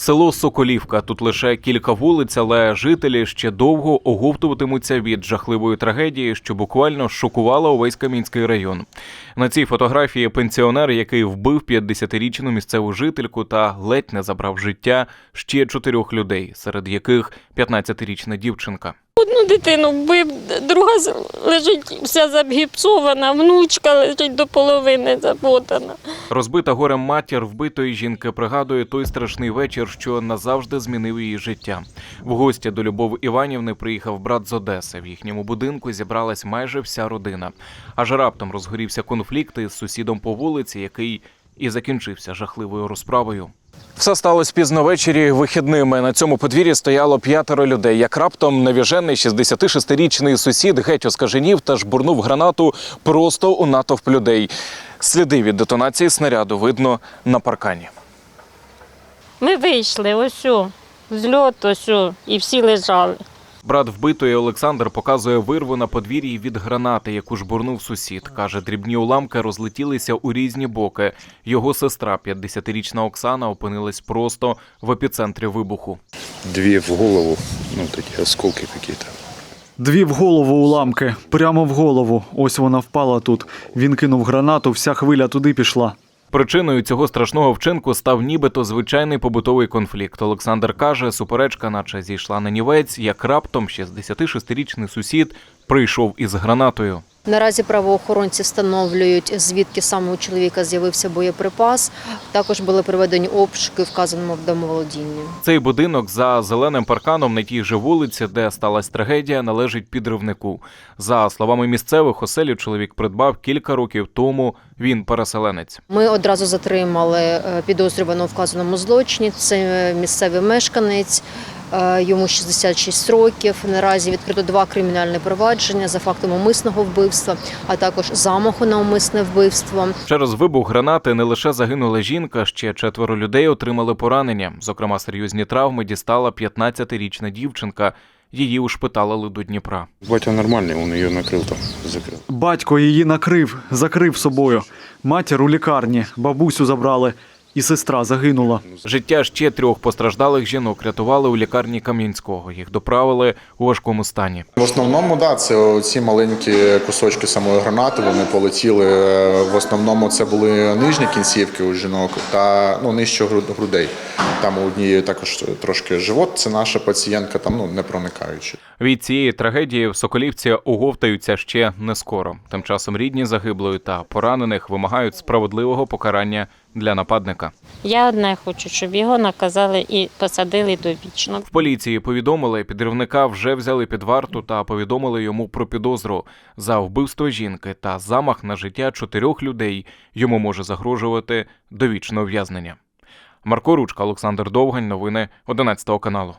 Село Соколівка. Тут лише кілька вулиць, але жителі ще довго оговтуватимуться від жахливої трагедії, що буквально шокувала увесь Камінський район. На цій фотографії пенсіонер, який вбив 50-річну місцеву жительку та ледь не забрав життя ще чотирьох людей, серед яких 15-річна дівчинка. Одну дитину вбив, друга лежить вся загіпсована, внучка лежить до половини заботана. Розбита горем матір вбитої жінки пригадує той страшний вечір, що назавжди змінив її життя. В гості до Любови Іванівни приїхав брат з Одеси. В їхньому будинку зібралась майже вся родина. Аж раптом розгорівся конфлікт із сусідом по вулиці, який і закінчився жахливою розправою. Все сталося пізно ввечері вихідними. На цьому подвір'ї стояло п'ятеро людей. Як раптом навіжений 66-річний сусід геть оскаженів та жбурнув гранату просто у натовп людей. Сліди від детонації снаряду видно на паркані. Ми вийшли, ось зльот, ось і всі лежали. Брат вбитої Олександр показує вирву на подвір'ї від гранати, яку жбурнув сусід. Каже, дрібні уламки розлетілися у різні боки. Його сестра, 50-річна Оксана, опинилась просто в епіцентрі вибуху. Две в голову, ну, такие осколки какие-то. Дві в голову уламки, прямо в голову. Ось вона впала тут. Він кинув гранату, вся хвиля туди пішла. Причиною цього страшного вчинку став нібито звичайний побутовий конфлікт. Олександр каже, суперечка, наче зійшла на нівець, як раптом 66-річний сусід прийшов із гранатою. Наразі правоохоронці встановлюють, звідки саме у чоловіка з'явився боєприпас. Також були проведені обшуки вказаному в домоволодінні. Цей будинок за зеленим парканом на тій же вулиці, де сталася трагедія, належить підривнику. За словами місцевих, оселю чоловік придбав кілька років тому. Він переселенець. Ми одразу затримали е, підозрюваного вказаному злочині. Це місцевий мешканець. е, Йому 66 років. Наразі відкрито два кримінальні провадження за фактом умисного вбивства, а також замаху на умисне вбивство. Через вибух гранати не лише загинула жінка, ще четверо людей отримали поранення. Зокрема, серйозні травми дістала 15-річна дівчинка. Її ушпиталили до Дніпра. Батя нормальный, он ее накрыл там, закрыл. Батько її накрив, закрив собою. Матір у лікарні, бабусю забрали, і сестра загинула. Життя ще трьох постраждалих жінок рятували у лікарні Кам'янського. Їх доправили у важкому стані. В основному, да, це ці маленькі кусочки самої гранати. Вони полетіли. Е, В основному це були нижні кінцівки у жінок та ну нижче гру- грудей. Там у однієї також трошки живот. Це наша пацієнтка, там ну не проникаючи. Від цієї трагедії в Соколівці оговтаються ще не скоро. Тим часом рідні загиблої та поранених вимагають справедливого покарання для нападника. Я одне хочу, щоб його наказали і посадили довічно. В поліції повідомили, підривника вже взяли під варту та повідомили йому про підозру за вбивство жінки та замах на життя чотирьох людей. Йому може загрожувати довічне ув'язнення. Марко Ручка, Олександр Довгань. Новини 11 каналу.